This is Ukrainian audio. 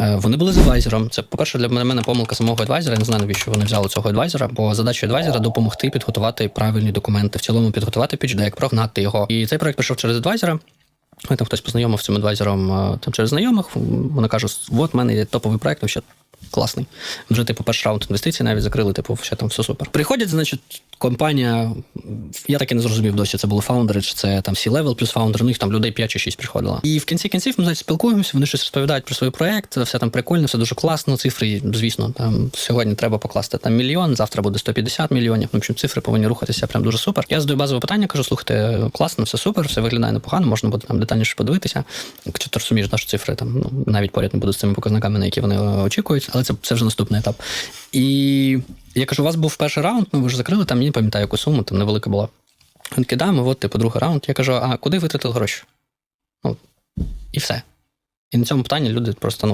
Е, Вони були з адвайзером. Це, по-перше, для мене помилка самого адвайзера. Я не знаю, навіщо вони взяли цього адвайзера, бо задача адвайзера допомогти підготувати правильні документи, в цілому підготувати підждек, прогнати його. І цей проект прийшов через адвайзера. Ми там хтось познайомив цим адвайзером е, там через знайомих. Вони кажуть, от в мене є топовий проект, вообще класний. Вже, типу, перший раунд інвестицій навіть закрили, типу, ще там все супер. Приходять, значить, компанія. Я так і не зрозумів досі, це були фаундери, чи це там C-level плюс фаундери, ну їх там людей 5 чи 6 приходило. І в кінці кінців ми значить, спілкуємося, вони щось розповідають про свій проект, все там прикольно, все дуже класно. Цифри, звісно, там сьогодні треба покласти там мільйон, завтра буде 150 мільйонів. Ну, в общем, цифри повинні рухатися прям дуже супер. Я задаю базове питання, кажу, слухайте, класно, все супер, все виглядає непогано, можна буде там детальніше подивитися. Якщо ти розумієш, що цифри там ну, навіть поряд не будуть з цими показниками, на які вони е, очікують, але це, це вже наступний етап. І я кажу, у вас був перший раунд, ми ви ж закрили там, я не пам'ятаю, яку суму, там невелика була. Він кидає, ми от, типу, другий раунд. Я кажу, а куди витратили гроші? Ну, і все. І на цьому питанні люди просто ну,